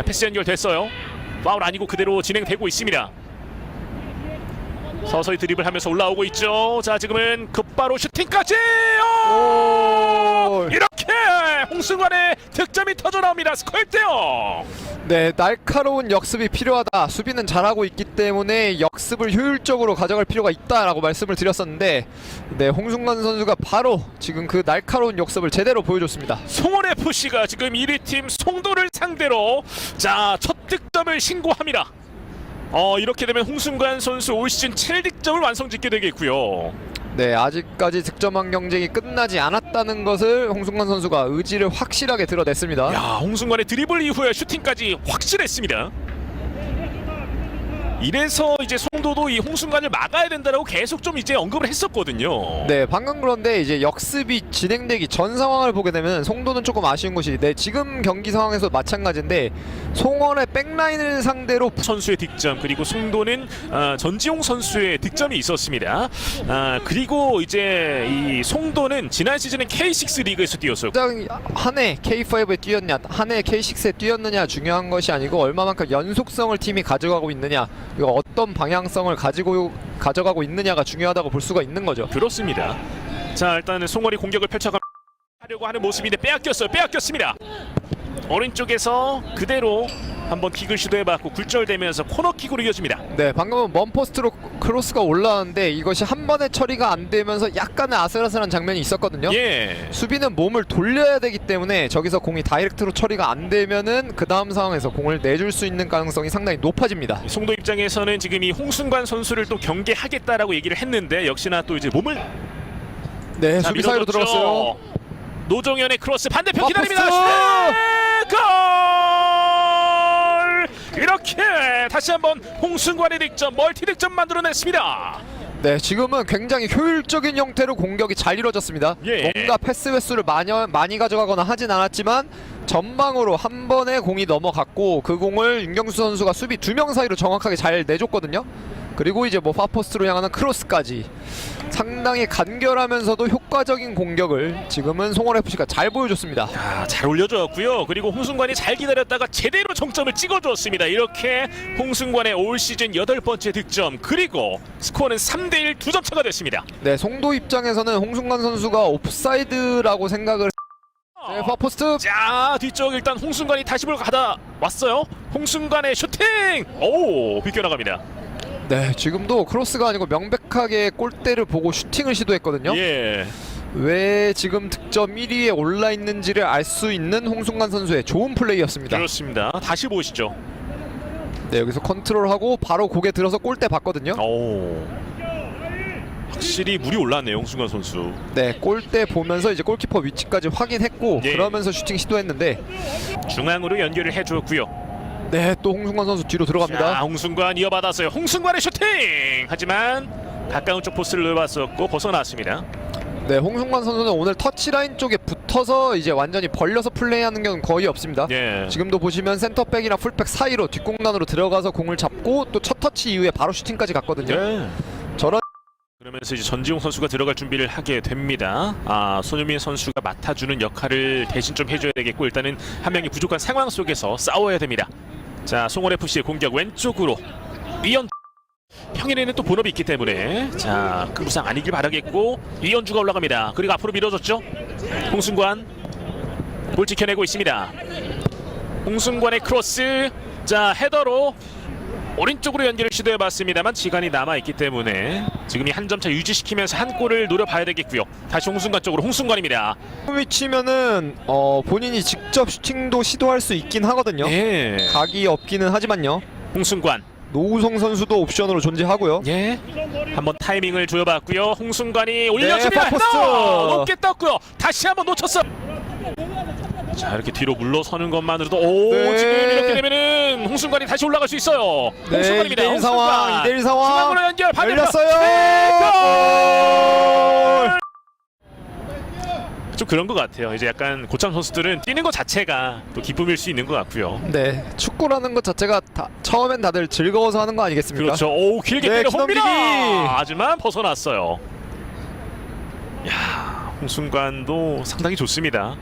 자 패스 연결됐어요. 파울 아니고 그대로 진행되고 있습니다. 서서히 드립을 하면서 올라오고 있죠. 자 지금은 급바로 슈팅까지. 오! 오! 이렇게 홍승환의 득점이 터져 나옵니다. 스코어 1대0. 네, 날카로운 역습이 필요하다. 수비는 잘하고 있기 때문에 역습을 효율적으로 가져갈 필요가 있다라고 말씀을 드렸었는데, 네, 홍순관 선수가 바로 지금 그 날카로운 역습을 제대로 보여줬습니다. 송원 FC가 지금 1위 팀 송도를 상대로 자 첫 득점을 신고합니다. 어 이렇게 되면 홍순관 선수 올 시즌 7득점을 완성짓게 되겠고요. 네, 아직까지 득점한 경쟁이 끝나지 않았다는 것을 홍순관 선수가 의지를 확실하게 드러냈습니다. 야 홍순관의 드리블 이후에 슈팅까지 확실했습니다. 이래서 이제 송도도 이 홍순관을 막아야 된다라고 계속 좀 이제 언급을 했었거든요. 네, 방금 그런데 이제 역습이 진행되기 전 상황을 보게 되면 송도는 조금 아쉬운 것이 네, 지금 경기 상황에서 마찬가지인데 송원의 백라인을 상대로 선수의 득점 그리고 송도는 어, 전지용 선수의 득점이 있었습니다. 아, 그리고 이제 이 송도는 지난 시즌에 K6 리그에서 뛰었어요. 한해 K5에 뛰었냐, 한 해 K6에 뛰었느냐 중요한 것이 아니고 얼마만큼 연속성을 팀이 가져가고 있느냐, 그리고 어떤 방향성을 가지고 가져가고 있느냐가 중요하다고 볼 수가 있는 거죠. 그렇습니다. 자 일단은 송원이 공격을 펼쳐가려고 하는 모습인데 빼앗겼어요. 빼앗겼습니다. 오른쪽에서 그대로 한번 킥을 시도해봤고 굴절되면서 코너킥으로 이어집니다. 네, 방금은 먼 포스트로 크로스가 올라왔는데 이것이 한 번에 처리가 안 되면서 약간의 아슬아슬한 장면이 있었거든요. 예. 수비는 몸을 돌려야 되기 때문에 저기서 공이 다이렉트로 처리가 안 되면은 그 다음 상황에서 공을 내줄 수 있는 가능성이 상당히 높아집니다. 송도 입장에서는 지금 이 홍순관 선수를 또 경계하겠다라고 얘기를 했는데 역시나 또 이제 몸을 네, 자, 수비 사이로 밀어줬죠. 들어갔어요. 노종현의 크로스 반대편 아, 기다립니다. 포스트! 골! 이렇게 다시 한번 홍순관의 득점 멀티 득점 만들어냈습니다. 네, 지금은 굉장히 효율적인 형태로 공격이 잘 이루어졌습니다. 예. 뭔가 패스 횟수를 많이, 많이 가져가거나 하진 않았지만 전방으로 한 번에 공이 넘어갔고 그 공을 윤경수 선수가 수비 두 명 사이로 정확하게 잘 내줬거든요. 그리고 이제 뭐 파포스트로 향하는 크로스까지 상당히 간결하면서도 효과적인 공격을 지금은 송원 FC가 잘 보여줬습니다. 아, 잘 올려줬고요. 그리고 홍순관이 잘 기다렸다가 제대로 정점을 찍어줬습니다. 이렇게 홍순관의 올 시즌 여덟 번째 득점 그리고 스코어는 3대1 두 점 차가 됐습니다. 네, 송도 입장에서는 홍순관 선수가 옵사이드라고 생각을 네, 파포스트 자 뒤쪽 일단 홍순관이 다시 볼 가다 왔어요. 홍순관의 슈팅! 오 비껴나갑니다. 네, 지금도 크로스가 아니고 명백하게 골대를 보고 슈팅을 시도했거든요. 예. 왜 지금 득점 1위에 올라 있는지를 알 수 있는 홍순관 선수의 좋은 플레이였습니다. 그렇습니다. 다시 보시죠. 네, 여기서 컨트롤하고 바로 고개 들어서 골대 봤거든요. 오. 확실히 물이 올랐네요, 홍순관 선수. 네, 골대 보면서 이제 골키퍼 위치까지 확인했고 예. 그러면서 슈팅 시도했는데 중앙으로 연결을 해줬고요. 네, 또 홍순관 선수 뒤로 자, 들어갑니다. 홍순관 이어받았어요. 홍순관의 슈팅! 하지만 가까운 쪽 포스를 넣어봤었고 벗어났습니다. 네, 홍순관 선수는 오늘 터치라인 쪽에 붙어서 이제 완전히 벌려서 플레이하는 경우는 거의 없습니다. 예. 지금도 보시면 센터백이나 풀백 사이로 뒷공간으로 들어가서 공을 잡고 또 첫 터치 이후에 바로 슈팅까지 갔거든요. 예. 저런 그러면서 이제 전지용 선수가 들어갈 준비를 하게 됩니다. 아 손흥민 선수가 맡아주는 역할을 대신 좀 해줘야 되겠고 일단은 한 명이 부족한 상황 속에서 싸워야 됩니다. 자 송원 FC의 공격 왼쪽으로 이현 평일에는 또 본업이 있기 때문에 자그 부상 아니길 바라겠고 이현주가 올라갑니다. 그리고 앞으로 밀어줬죠. 홍순관 볼 지켜내고 있습니다. 홍순관의 크로스 자 헤더로 오른쪽으로 연결을 시도해봤습니다만 시간이 남아있기 때문에 지금 이 한 점 차 유지시키면서 한 골을 노려봐야 되겠고요. 다시 홍순관 쪽으로 홍순관입니다. 위치면은 어, 본인이 직접 슈팅도 시도할 수 있긴 하거든요. 예. 각이 없기는 하지만요. 홍순관. 노우성 선수도 옵션으로 존재하고요. 예. 한번 타이밍을 조여봤고요. 홍순관이 올려줍니다. 네, 파포스트. 헤더! 높게 떴고요. 다시 한번 놓쳤어. 자 이렇게 뒤로 물러서는 것만으로도 오 네. 지금 이렇게 되면은 홍순관이 다시 올라갈 수 있어요. 네, 홍순관입니다. 2대1 상황, 홍순관. 2대1 상황. 중앙으로 연결. 열렸어요. 골! 좀 그런 것 같아요. 이제 약간 고참 선수들은 뛰는 것 자체가 또 기쁨일 수 있는 것 같고요. 네, 축구라는 것 자체가 다, 처음엔 다들 즐거워서 하는 거 아니겠습니까? 그렇죠. 오 길게 네, 때려. 홈니다. 하지만 벗어났어요. 야 홍순관도 상당히 좋습니다.